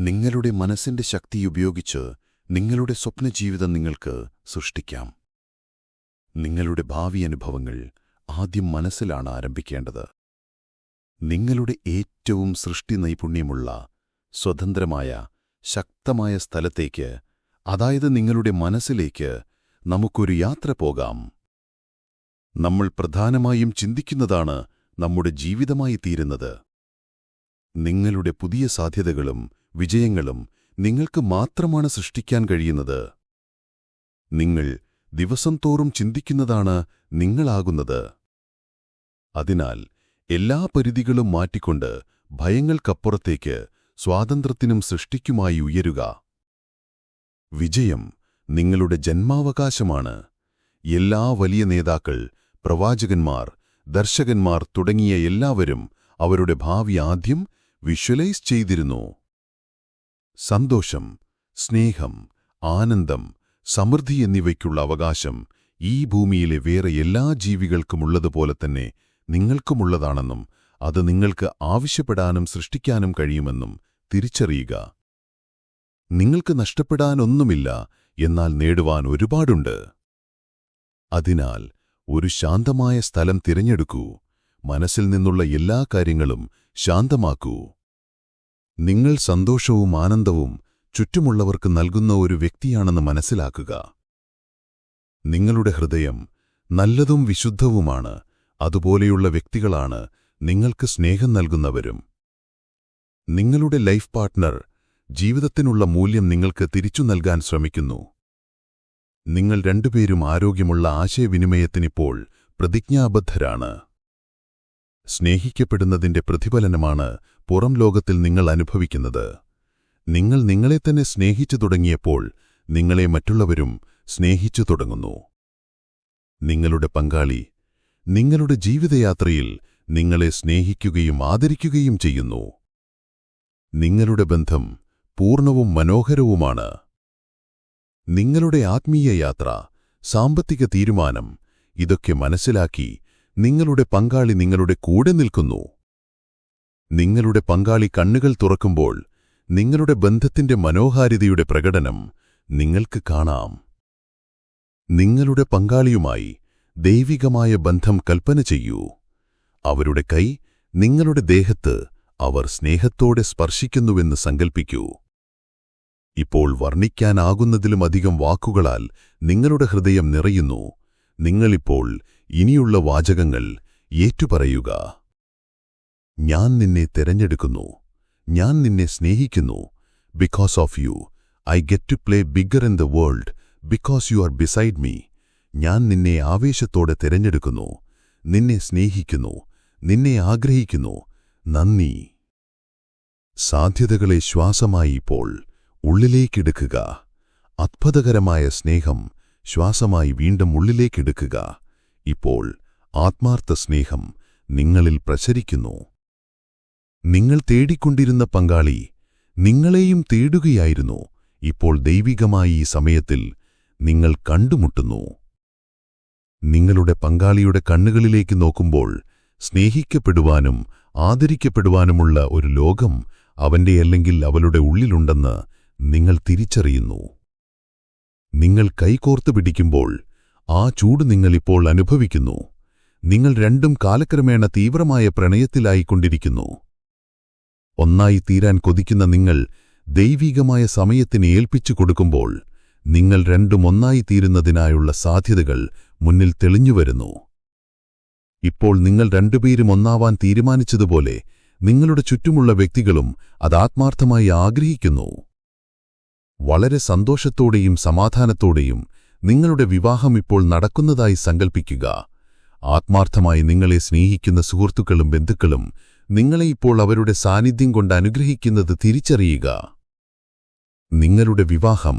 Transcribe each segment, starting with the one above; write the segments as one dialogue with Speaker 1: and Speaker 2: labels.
Speaker 1: നിങ്ങളുടെ മനസ്സിന്റെ ശക്തി ഉപയോഗിച്ച് നിങ്ങളുടെ സ്വപ്നജീവിതം നിങ്ങൾക്ക് സൃഷ്ടിക്കാം. നിങ്ങളുടെ ഭാവി അനുഭവങ്ങൾ ആദ്യം മനസ്സിലാണ് ആരംഭിക്കേണ്ടത്. നിങ്ങളുടെ ഏറ്റവും സൃഷ്ടി നൈപുണ്യമുള്ള സ്വതന്ത്രമായ ശക്തമായ സ്ഥലത്തേക്ക് അതായത് നിങ്ങളുടെ മനസ്സിലേക്ക് നമുക്കൊരു യാത്ര പോകാം. നമ്മൾ പ്രധാനമായും ചിന്തിക്കുന്നതാണ് നമ്മുടെ ജീവിതമായി തീരുന്നത്. നിങ്ങളുടെ പുതിയ സാധ്യതകളും വിജയങ്ങളും നിങ്ങൾക്ക് മാത്രമാണ് സൃഷ്ടിക്കാൻ കഴിയുന്നത്. നിങ്ങൾ ദിവസം തോറും ചിന്തിക്കുന്നതാണ് നിങ്ങളാകുന്നത്. അതിനാൽ എല്ലാ പരിധികളും മാറ്റിക്കൊണ്ട് ഭയങ്ങൾക്കപ്പുറത്തേക്ക് സ്വാതന്ത്ര്യത്തിനും സൃഷ്ടിക്കുമായി ഉയരുക. വിജയം നിങ്ങളുടെ ജന്മാവകാശമാണ്. എല്ലാ വലിയ നേതാക്കൾ പ്രവാചകന്മാർ ദർശകന്മാർ തുടങ്ങിയ എല്ലാവരും അവരുടെ ഭാവി ആദ്യം വിഷ്വലൈസ് ചെയ്തിരുന്നു. സന്തോഷം സ്നേഹം ആനന്ദം സമൃദ്ധി എന്നിവയ്ക്കുള്ള അവകാശം ഈ ഭൂമിയിലെ വേറെ എല്ലാ ജീവികൾക്കുമുള്ളതുപോലെ തന്നെ നിങ്ങൾക്കുമുള്ളതാണെന്നും അത് നിങ്ങൾക്ക് ആവശ്യപ്പെടാനും സൃഷ്ടിക്കാനും കഴിയുമെന്നും തിരിച്ചറിയുക. നിങ്ങൾക്ക് നഷ്ടപ്പെടാനൊന്നുമില്ല എന്നാൽ നേടുവാൻ ഒരുപാടുണ്ട്. അതിനാൽ ഒരു ശാന്തമായ സ്ഥലം തിരഞ്ഞെടുക്കൂ. മനസ്സിൽ നിന്നുള്ള എല്ലാ കാര്യങ്ങളും ശാന്തമാക്കൂ. നിങ്ങൾ സന്തോഷവും ആനന്ദവും ചുറ്റുമുള്ളവർക്ക് നൽകുന്ന ഒരു വ്യക്തിയാണെന്ന് മനസ്സിലാക്കുക. നിങ്ങളുടെ ഹൃദയം നല്ലതും വിശുദ്ധവുമാണ്. അതുപോലെയുള്ള വ്യക്തികളാണ് നിങ്ങൾക്ക് സ്നേഹം നൽകുന്നവരും. നിങ്ങളുടെ ലൈഫ് പാർട്ട്ണർ ജീവിതത്തിനുള്ള മൂല്യം നിങ്ങൾക്ക് തിരിച്ചു നൽകാൻ ശ്രമിക്കുന്നു. നിങ്ങൾ രണ്ടുപേരും ആരോഗ്യമുള്ള ആശയവിനിമയത്തിനിപ്പോൾ പ്രതിജ്ഞാബദ്ധരാണ്. സ്നേഹിക്കപ്പെടുന്നതിന്റെ പ്രതിഫലനമാണ് പുറം ലോകത്തിൽ നിങ്ങൾ അനുഭവിക്കുന്നത്. നിങ്ങൾ നിങ്ങളെ തന്നെ സ്നേഹിച്ചു തുടങ്ങിയപ്പോൾ നിങ്ങളെ മറ്റുള്ളവരും സ്നേഹിച്ചു തുടങ്ങുന്നു. നിങ്ങളുടെ പങ്കാളി നിങ്ങളുടെ ജീവിതയാത്രയിൽ നിങ്ങളെ സ്നേഹിക്കുകയും ആദരിക്കുകയും ചെയ്യുന്നു. നിങ്ങളുടെ ബന്ധം പൂർണവും മനോഹരവുമാണ്. നിങ്ങളുടെ ആത്മീയ യാത്ര സാമ്പത്തിക തീരുമാനം ഇതൊക്കെ മനസ്സിലാക്കി നിങ്ങളുടെ പങ്കാളി നിങ്ങളുടെ കൂടെ നിൽക്കുന്നു. നിങ്ങളുടെ പങ്കാളി കണ്ണുകൾ തുറക്കുമ്പോൾ നിങ്ങളുടെ ബന്ധത്തിന്റെ മനോഹാരിതയുടെ പ്രകടനം നിങ്ങൾക്ക് കാണാം. നിങ്ങളുടെ പങ്കാളിയുമായി ദൈവികമായ ബന്ധം കൽപ്പന ചെയ്യൂ. അവരുടെ കൈ നിങ്ങളുടെ ദേഹത്ത് അവർ സ്നേഹത്തോടെ സ്പർശിക്കുന്നുവെന്ന് സങ്കൽപ്പിക്കൂ. ഇപ്പോൾ വർണിക്കാനാകുന്നതിലുമധികം വാക്കുകളാൽ നിങ്ങളുടെ ഹൃദയം നിറയുന്നു. നിങ്ങളിപ്പോൾ ഇനിയുള്ള വാചകങ്ങൾ ഏറ്റുപറയുക. ഞാൻ നിന്നെ തിരഞ്ഞെടുക്കുന്നു. ഞാൻ നിന്നെ സ്നേഹിക്കുന്നു. Because of you I get to play bigger in the world because you are beside me ഞാൻ നിന്നെ ആവേശത്തോടെ തിരഞ്ഞെടുക്കുന്നു. നിന്നെ സ്നേഹിക്കുന്നു. നിന്നെ ആഗ്രഹിക്കുന്നു. നന്ദി. സാധ്യതകളെ ശ്വാസമായി ഇപ്പോൾ ഉള്ളിലേക്കെടുക്കുക. അത്ഭുതകരമായ സ്നേഹം ശ്വാസമായി വീണ്ടും ഉള്ളിലേക്കെടുക്കുക. ഇപ്പോൾ ആത്മാർത്ഥ സ്നേഹം നിങ്ങളിൽ പ്രസരിക്കുന്നു നിങ്ങൾ തേടിക്കൊണ്ടിരുന്ന പങ്കാളി നിങ്ങളെയും തേടുകയായിരുന്നു. ഇപ്പോൾ ദൈവികമായി ഈ സമയത്തിൽ നിങ്ങൾ കണ്ടുമുട്ടുന്നു. നിങ്ങളുടെ പങ്കാളിയുടെ കണ്ണുകളിലേക്ക് നോക്കുമ്പോൾ സ്നേഹിക്കപ്പെടുവാനും ആദരിക്കപ്പെടുവാനുമുള്ള ഒരു ലോകം അവന്റെ അല്ലെങ്കിൽ അവളുടെ ഉള്ളിലുണ്ടെന്ന് നിങ്ങൾ തിരിച്ചറിയുന്നു. നിങ്ങൾ കൈകോർത്ത് പിടിക്കുമ്പോൾ ആ ചൂട് നിങ്ങളിപ്പോൾ അനുഭവിക്കുന്നു. നിങ്ങൾ രണ്ടും കാലക്രമേണ തീവ്രമായ പ്രണയത്തിലായിക്കൊണ്ടിരിക്കുന്നു. ഒന്നായി തീരാൻ കൊതിക്കുന്ന നിങ്ങൾ ദൈവികമായ സമയത്തിന് ഏൽപ്പിച്ചു കൊടുക്കുമ്പോൾ നിങ്ങൾ രണ്ടും ഒന്നായി തീരുന്നതിനായുള്ള സാധ്യതകൾ മുന്നിൽ തെളിഞ്ഞുവരുന്നു ഇപ്പോൾ നിങ്ങൾ രണ്ടുപേരും ഒന്നാവാൻ തീരുമാനിച്ചതുപോലെ നിങ്ങളുടെ ചുറ്റുമുള്ള വ്യക്തികളും അത് ആത്മാർത്ഥമായി ആഗ്രഹിക്കുന്നു. വളരെ സന്തോഷത്തോടെയും സമാധാനത്തോടെയും നിങ്ങളുടെ വിവാഹം ഇപ്പോൾ നടക്കുന്നതായി സങ്കൽപ്പിക്കുക. ആത്മാർത്ഥമായി നിങ്ങളെ സ്നേഹിക്കുന്ന സുഹൃത്തുക്കളും ബന്ധുക്കളും നിങ്ങളെ ഇപ്പോൾ അവരുടെ സാന്നിധ്യം കൊണ്ട് അനുഗ്രഹിക്കുന്നത് തിരിച്ചറിയുക. നിങ്ങളുടെ വിവാഹം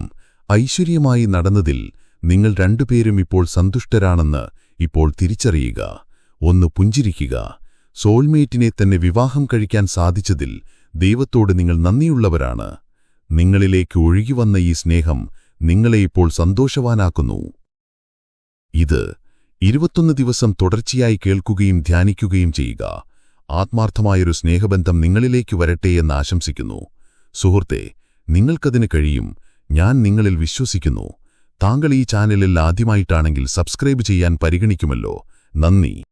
Speaker 1: ഐശ്വര്യമായി നടന്നതിൽ നിങ്ങൾ രണ്ടുപേരും ഇപ്പോൾ സന്തുഷ്ടരാണെന്ന് ഇപ്പോൾ തിരിച്ചറിയുക. ഒന്ന് പുഞ്ചിരിക്കുക. സോൾമേറ്റിനെ തന്നെ വിവാഹം കഴിക്കാൻ സാധിച്ചതിൽ ദൈവത്തോട് നിങ്ങൾ നന്ദിയുള്ളവരാണ്. നിങ്ങളിലേക്ക് ഒഴുകിവന്ന ഈ സ്നേഹം നിങ്ങളെ ഇപ്പോൾ സന്തോഷവാനാക്കുന്നു. ഇത് ഇരുപത്തൊന്ന് ദിവസം തുടർച്ചയായി കേൾക്കുകയും ധ്യാനിക്കുകയും ചെയ്യുക. ആത്മാർത്ഥമായൊരു സ്നേഹബന്ധം നിങ്ങളിലേക്ക് വരട്ടെ എന്ന് ആശംസിക്കുന്നു. സുഹൃത്തെ നിങ്ങൾക്കതിന് കഴിയും. ഞാൻ നിങ്ങളിൽ വിശ്വസിക്കുന്നു. താങ്കൾ ഈ ചാനലിൽ ആദ്യമായിട്ടാണെങ്കിൽ സബ്സ്ക്രൈബ് ചെയ്യാൻ പരിഗണിക്കുമല്ലോ. നന്ദി.